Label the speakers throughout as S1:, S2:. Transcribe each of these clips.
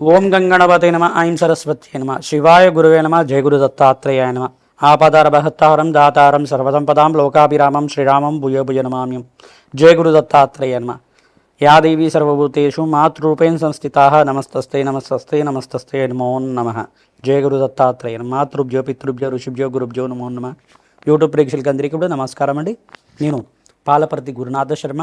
S1: ఓం గంగణపతే నమ ఐం సరస్వతి నమ శివాయ గురువే నమ జయ గురు దత్తాత్రేయాయ నమ. ఆపదార బహత్తారం దాతారం సర్వసంపదాం లోకాభిరామం శ్రీరామం భూయో భుజ నమామ్యం. జయ గురు దత్తాత్రేయ నమ. యా దేవీ సర్వభూతేషు మాతృరూపేణ సంస్థితా నమస్తస్తే నమస్తస్తే నమస్తస్తే నమో నమ. జయ గురు దత్తాత్రేయ మాతృభ్యో పితృభ్యో ఋషిభ్యో గురుభ్యో నమో నమ. యూట్యూబ్ ప్రేక్షకులకి అందరికీ కూడా నమస్కారం అండి నేను పాలపర్తి గురునాథ శర్మ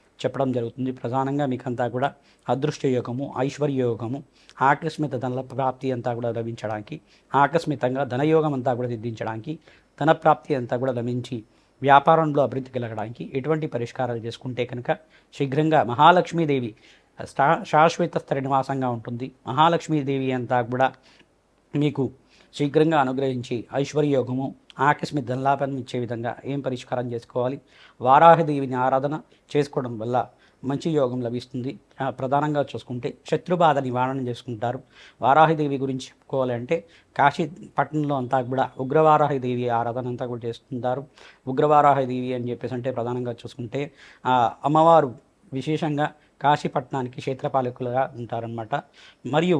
S1: చెప్పడం జరుగుతుంది. ప్రధానంగా మీకంతా కూడా అదృష్ట యోగము ఐశ్వర్య యోగము ఆకస్మిక ధన ప్రాప్తి అంతా కూడా లభించడానికి ఆకస్మికంగా ధనయోగం అంతా కూడా సిద్ధించడానికి ధన ప్రాప్తి అంతా కూడా లభించి వ్యాపారంలో అభివృద్ధి కలగడానికి ఎటువంటి పరిష్కారాలు చేసుకుంటే కనుక శీఘ్రంగా మహాలక్ష్మీదేవి శా శాశ్వత స్థిర నివాసంగా ఉంటుంది. మహాలక్ష్మీదేవి అంతా కూడా మీకు శీఘ్రంగా అనుగ్రహించి ఐశ్వర్యయోగము ఆకస్మిక ధనలాభాన్ని ఇచ్చే విధంగా ఏం పరిష్కారం చేసుకోవాలి? వారాహదేవిని ఆరాధన చేసుకోవడం వల్ల మంచి యోగం లభిస్తుంది. ప్రధానంగా చూసుకుంటే శత్రుబాధ నివారణ చేసుకుంటారు. వారాహిదేవి గురించి చెప్పుకోవాలంటే కాశీ పట్టణంలో అంతా కూడా ఉగ్రవారాహిదేవి ఆరాధన అంతా కూడా చేస్తుంటారు. ఉగ్రవారాహిదేవి అని చెప్పేసి అంటే ప్రధానంగా చూసుకుంటే అమ్మవారు విశేషంగా కాశీపట్నానికి క్షేత్రపాలకులుగా ఉంటారనమాట మరియు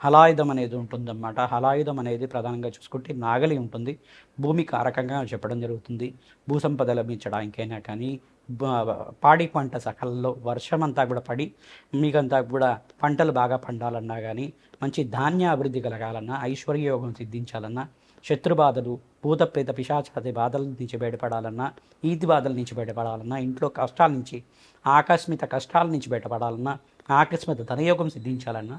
S1: హలాయుధం అనేది ఉంటుందన్నమాట. హలాయుధం అనేది ప్రధానంగా చూసుకుంటే నాగలి ఉంటుంది. భూమి కారకంగా చెప్పడం జరుగుతుంది. భూసంపద లభించడానికైనా కానీ పాడి పంట సకల్లో వర్షం అంతా కూడా పడి మీకంతా కూడా పంటలు బాగా పండాలన్నా కానీ మంచి ధాన్య అభివృద్ధి కలగాలన్నా ఐశ్వర్యయోగం సిద్ధించాలన్నా శత్రుబాధలు భూత ప్రేత పిశాచాది బాధల నుంచి బయటపడాలన్నా ఈతి బాధల నుంచి బయటపడాలన్నా ఇంట్లో కష్టాల నుంచి ఆకస్మిక కష్టాల నుంచి బయటపడాలన్నా ఆకస్మిక ధనయోగం సిద్ధించాలన్నా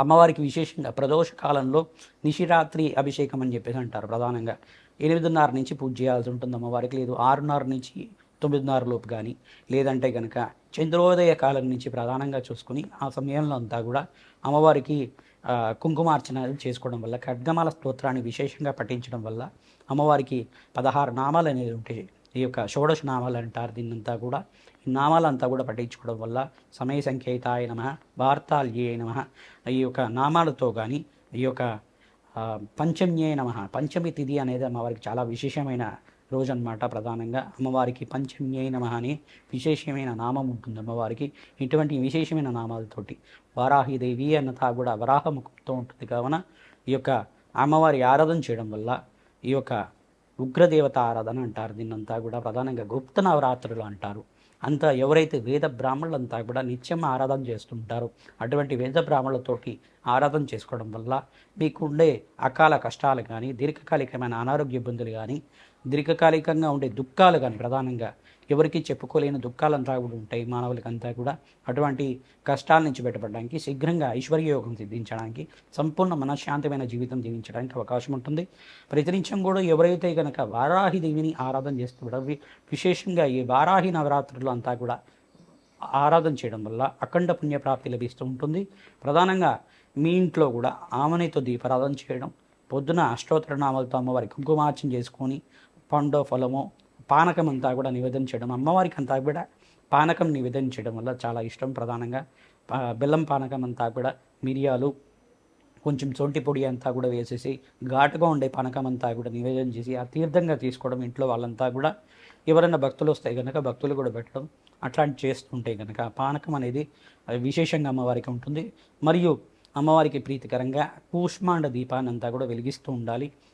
S1: అమ్మవారికి విశేషంగా ప్రదోష కాలంలో నిశిరాత్రి అభిషేకం అని చెప్పేసి అంటారు ప్రధానంగా. ఎనిమిదిన్నర నుంచి పూజ చేయాల్సి ఉంటుంది అమ్మవారికి లేదు ఆరున్నర నుంచి తొమ్మిదిన్నర లోపు కానీ లేదంటే కనుక చంద్రోదయ కాలం నుంచి ప్రధానంగా చూసుకుని ఆ సమయంలో అంతా కూడా అమ్మవారికి కుంకుమార్చన చేసుకోవడం వల్ల ఖడ్గమాల స్తోత్రాన్ని విశేషంగా పఠించడం వల్ల అమ్మవారికి పదహారు నామాలు అనేవి ఉంటాయి ఈ యొక్క షోడశ నామాలు అంటారు. దీన్నంతా కూడా ఈ నామాలంతా కూడా పఠించుకోవడం వల్ల సమయ సంకేతాయ నమ వార్తాల్యే నమ ఈ యొక్క నామాలతో కానీ ఈ యొక్క పంచమ్యే నమ పంచమి తిథి అనేది అమ్మవారికి చాలా విశేషమైన రోజు అన్నమాట ప్రధానంగా. అమ్మవారికి పంచమ్యే నమ అని విశేషమైన నామం ఉంటుంది అమ్మవారికి. ఇటువంటి విశేషమైన నామాలతోటి వారాహిదేవి అన్నతా కూడా వరాహముఖంతో ఉంటుంది. కావున ఈ యొక్క అమ్మవారి ఆరాధన చేయడం వల్ల ఈ యొక్క ఉగ్రదేవత ఆరాధన అంటారు. దీన్నంతా కూడా ప్రధానంగా గుప్త నవరాత్రులు అంటారు. అంతా ఎవరైతే వేద బ్రాహ్మణులంతా కూడా నిత్యం ఆరాధన చేస్తుంటారో అటువంటి వేద బ్రాహ్మణులతోటి ఆరాధన చేసుకోవడం వల్ల మీకు ఉండే అకాల కష్టాలు కానీ దీర్ఘకాలికమైన అనారోగ్య ఇబ్బందులు కానీ దీర్ఘకాలికంగా ఉండే దుఃఖాలు కానీ ప్రధానంగా ఎవరికి చెప్పుకోలేని దుఃఖాలంతా కూడా ఉంటాయి మానవులకంతా కూడా. అటువంటి కష్టాల నుంచి బయటపడడానికి శీఘ్రంగా ఐశ్వర్యయోగం సిద్ధించడానికి సంపూర్ణ మనశ్శాంతమైన జీవితం జీవించడానికి అవకాశం ఉంటుంది. ప్రతినిత్యం కూడా ఎవరైతే కనుక వారాహి దేవిని ఆరాధన చేస్తున్నారో విశేషంగా ఈ వారాహి నవరాత్రులు అంతా కూడా ఆరాధన చేయడం వల్ల అఖండ పుణ్యప్రాప్తి లభిస్తూ ఉంటుంది. ప్రధానంగా మీ ఇంట్లో కూడా ఆమెనితో దీపారాధన చేయడం పొద్దున అష్టోత్తర నామాలతో అమ్మవారి కుంకుమార్చన చేసుకొని పండో ఫలమో పానకం అంతా కూడా నివేదన చేయడం అమ్మవారికి అంతా కూడా పానకం నివేదన చేయడం వల్ల చాలా ఇష్టం ప్రధానంగా. పా- బెల్లం పానకం అంతా కూడా మిరియాలు కొంచెం సొంటి పొడి అంతా కూడా వేసేసి ఘాటుగా ఉండే పానకం అంతా కూడా నివేదన చేసి ఆ తీర్థంగా తీసుకోవడం ఇంట్లో వాళ్ళంతా కూడా ఎవరైనా భక్తులు వస్తే కనుక భక్తులు కూడా పెట్టడం అట్లాంటి చేస్తుంటే కనుక పానకం అనేది విశేషంగా అమ్మవారికి ఉంటుంది. మరియు అమ్మవారికి ప్రీతికరంగా కూష్మాండ దీపాన్ని అంతా కూడా వెలిగిస్తూ ఉండాలి.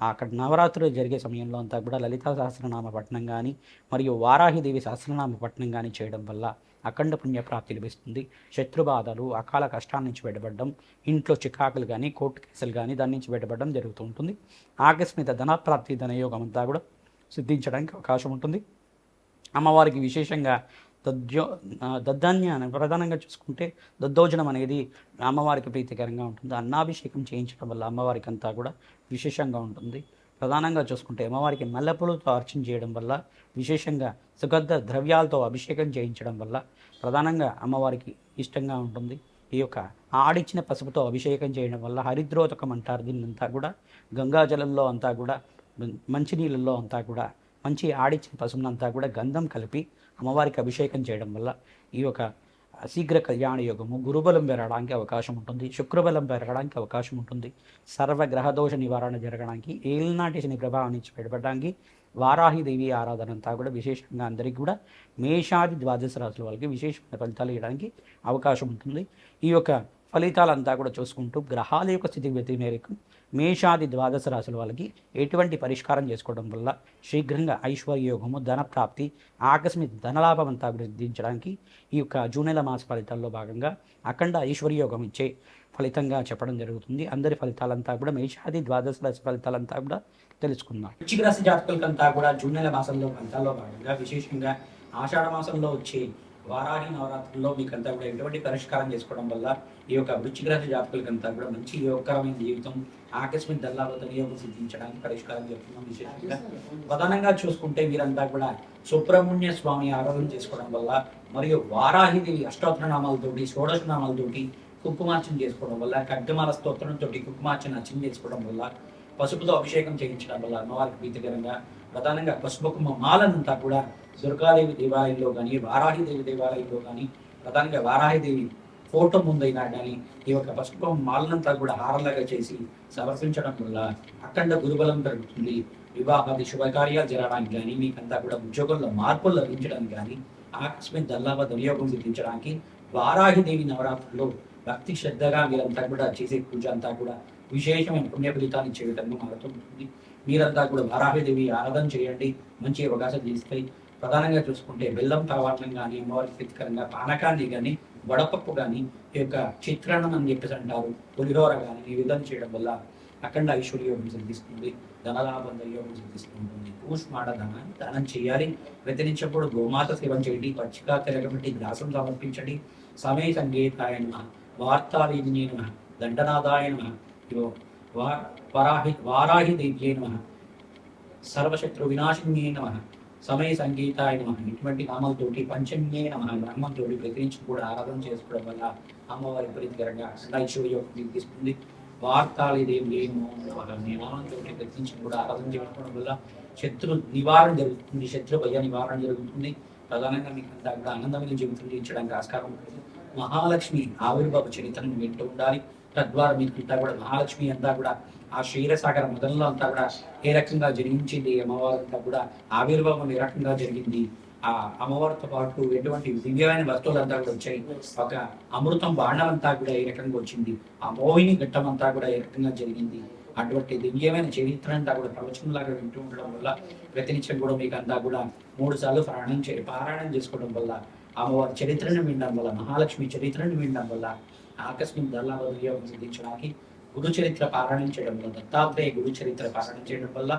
S1: అక్కడ నవరాత్రులు జరిగే సమయంలో అంతా కూడా లలితా సహస్రనామ పఠనం కానీ మరియు వారాహిదేవి సహస్రనామ పఠనం కానీ చేయడం వల్ల అఖండ పుణ్యప్రాప్తి లభిస్తుంది. శత్రుబాధలు అకాల కష్టాల నుంచి బయటపడడం ఇంట్లో చికాకులు కానీ కోర్టు కేసులు కానీ దాని నుంచి బయటపడడం జరుగుతూ ఉంటుంది. ఆకస్మిక ధనప్రాప్తి ధనయోగం అంతా కూడా సిద్ధించడానికి అవకాశం ఉంటుంది. అమ్మవారికి విశేషంగా దద్యో దద్ధాన్యాన్ని ప్రధానంగా చూసుకుంటే దద్దోజనం అనేది అమ్మవారికి ప్రీతికరంగా ఉంటుంది. అన్నాభిషేకం చేయించడం వల్ల అమ్మవారికి అంతా కూడా విశేషంగా ఉంటుంది. ప్రధానంగా చూసుకుంటే అమ్మవారికి మల్లెపూలతో అర్చన చేయడం వల్ల విశేషంగా సుగంధ ద్రవ్యాలతో అభిషేకం చేయించడం వల్ల ప్రధానంగా అమ్మవారికి ఇష్టంగా ఉంటుంది. ఈ యొక్క ఆడిచ్చిన పసుపుతో అభిషేకం చేయడం వల్ల హరిద్రోతకం అంటారు దీన్నంతా కూడా. గంగాజలంలో అంతా కూడా మంచినీళ్ళల్లో అంతా కూడా మంచి ఆడిచ్చిన పసుపునంతా కూడా గంధం కలిపి అమ్మవారికి అభిషేకం చేయడం వల్ల ఈ యొక్క శీఘ్ర కళ్యాణ యోగము గురుబలం పెరగడానికి అవకాశం ఉంటుంది శుక్రబలం పెరగడానికి అవకాశం ఉంటుంది సర్వ గ్రహదోష నివారణ జరగడానికి ఏలినాటి శని ప్రభావం నుంచి బయటపడడానికి వారాహిదేవి ఆరాధన అంతా కూడా విశేషంగా అందరికీ కూడా మేషాది ద్వాదశ రాశుల వాళ్ళకి విశేషమైన ఫలితాలు ఇవ్వడానికి అవకాశం ఉంటుంది. ఈ యొక్క ఫలితాలంతా కూడా చూసుకుంటూ గ్రహాల యొక్క స్థితిగతి మేరకు మేషాది ద్వాదశ రాశుల వాళ్ళకి ఎటువంటి పరిష్కారం చేసుకోవడం వల్ల శీఘ్రంగా ఐశ్వర్యోగము ధన ప్రాప్తి ఆకస్మిక ధనలాభం అంతా అభివృద్ధించడానికి ఈ యొక్క జూన్ నెల మాస ఫలితాల్లో భాగంగా అఖండ ఐశ్వర్యోగం ఇచ్చే ఫలితంగా చెప్పడం జరుగుతుంది. అందరి ఫలితాలంతా కూడా మేషాది ద్వాదశ రాశి ఫలితాలంతా కూడా తెలుసుకుందాం. వృశ్చిక రాశి జాతకులకంతా కూడా జూన్ నెల మాసంలో ఫలితాల్లో భాగంగా విశేషంగా ఆషాఢ మాసంలో వచ్చే వారాహి నవరాత్రుల్లో మీకంతా కూడా ఎటువంటి పరిష్కారం చేసుకోవడం వల్ల ఈ యొక్క వృశ్చిక రాశి జాతకులకంతా కూడా మంచి యోగకరమైన జీవితం ఆకస్మిక దల్లాభ నియోగం సిద్ధించడానికి పరిష్కారం చెప్తున్నాం విశేషంగా ప్రధానంగా చూసుకుంటే మీరంతా కూడా సుబ్రహ్మణ్య స్వామి ఆరాధన చేసుకోవడం వల్ల మరియు వారాహిదేవి అష్టోత్తర నామాలతోటి షోడశ నామాలతోటి కుక్కుమార్చన చేసుకోవడం వల్ల ఖడ్గమాల స్తోత్రంతో కుక్కుమార్చన అర్చన చేసుకోవడం వల్ల పసుపుతో అభిషేకం చేయించడం వల్ల అమ్మవారికి ప్రీతికరంగా ప్రధానంగా పసుపు కుంకుమ మాలనంతా కూడా దుర్గాదేవి దేవాలయంలో కానీ వారాహిదేవి దేవాలయంలో కానీ ప్రధానంగా వారాహిదేవి ఫోటో ముందైనా కానీ ఈ యొక్క పసుపు మాలనంతా కూడా హారలాగా చేసి సమర్పించడం వల్ల అఖండ గురుబలం పెరుగుతుంది వివాహాది శుభకార్యాలు జరగడానికి కానీ మీకంతా కూడా ఉద్యోగంలో మార్పులు లభించడానికి కానీ ఆకస్మిక దల్లాభ దుర్యోగం సిద్ధించడానికి వారాహిదేవి నవరాత్రుల్లో భక్తి శ్రద్ధగా మీరంతా కూడా చేసే పూజ అంతా కూడా విశేషమైన పుణ్య ఫలితాన్ని ఇచ్చే మారుతూ ఉంటుంది. మీరంతా కూడా వారాహిదేవి ఆరాధన చేయండి. మంచి అవకాశం తీస్తాయి ప్రధానంగా చూసుకుంటే బెల్లం తావాటం కానీ అమ్మవారికి ప్రీతికరంగా పానకాన్ని కానీ వడపప్పు కానీ ఈ యొక్క చిత్రాన్నం అని చెప్పేసి అంటారు. పులిహోర కానీ ఈ విధంగా చేయడం వల్ల అఖండ ఐశ్వర్యోగం సిద్ధిస్తుంది ధనలాభం యోగం సిద్ధిస్తుంటుంది. కూష్మాడ ధనాన్ని దానం చేయాలి. ప్రతినిత్యప్పుడు గోమాత సేవం చేయండి. పచ్చిక తిరగబెట్టి గ్రాసం సమర్పించండి. సమయ సంగీతాయన నమ. దండనాదాయన వారాహి వరాహి వారాహి దేవ్యే సర్వశత్రు వినాశిన్యే సమయ సమయ ఆయన మనం ఇటువంటి నామాలతోటి పంచమ్యే మన నామంతోటి ప్రకటించి కూడా ఆరాధన చేసుకోవడం వల్ల అమ్మవారి ప్రీతికరంగా ఐశ్వర్యోగం వార్తలు ఇదేం లేము నామంతో ప్రకటించి కూడా ఆరాధన చేసుకోవడం వల్ల శత్రు నివారణ జరుగుతుంది. శత్రు భయ నివారణ జరుగుతుంది. ప్రధానంగా మీకు అంతా కూడా ఆనందమైన జీవితం జీవించడానికి ఆస్కారం ఉంటుంది. మహాలక్ష్మి ఆవిర్భావ చరిత్రను వింటూ ఉండాలి. తద్వారా మీకు అంతా కూడా మహాలక్ష్మి అంతా కూడా ఆ క్షీరసాగర మొదల్లో అంతా కూడా ఏ రకంగా జన్మించింది అమ్మవారు అంతా కూడా ఆవిర్భావం ఏ రకంగా జరిగింది? ఆ అమ్మవారితో పాటు ఎటువంటి దివ్యమైన వస్తువులు అంతా కూడా వచ్చాయి. ఒక అమృతం బాణం అంతా కూడా ఏ రకంగా వచ్చింది? ఆ మోహిని ఘట్టం అంతా కూడా ఏ రకంగా జరిగింది? అటువంటి దివ్యమైన చరిత్ర అంతా కూడా ప్రవచనంలాగా వింటూ ఉండడం వల్ల ప్రతినిత్యం కూడా మీకు అంతా కూడా మూడు సార్లు ప్రయాణం చే పారాయణం చేసుకోవడం వల్ల అమ్మవారి చరిత్రను వినడం వల్ల మహాలక్ష్మి చరిత్రను వినడం వల్ల ఆకస్మిక ధరలాభ సిద్ధించడానికి గురు చరిత్ర పారాయణం చేయడం వల్ల దత్తాత్రేయ గురు చరిత్ర పారాయణం చేయడం వల్ల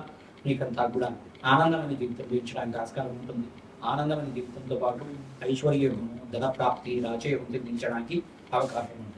S1: నీకంతా కూడా ఆనందమైన జీవితం జీవించడానికి ఆస్కారం ఉంటుంది. ఆనందమైన జీవితంతో పాటు ఐశ్వర్యము ధనప్రాప్తి రాజయోగం నిర్మించడానికి అవకాశం ఉంటుంది.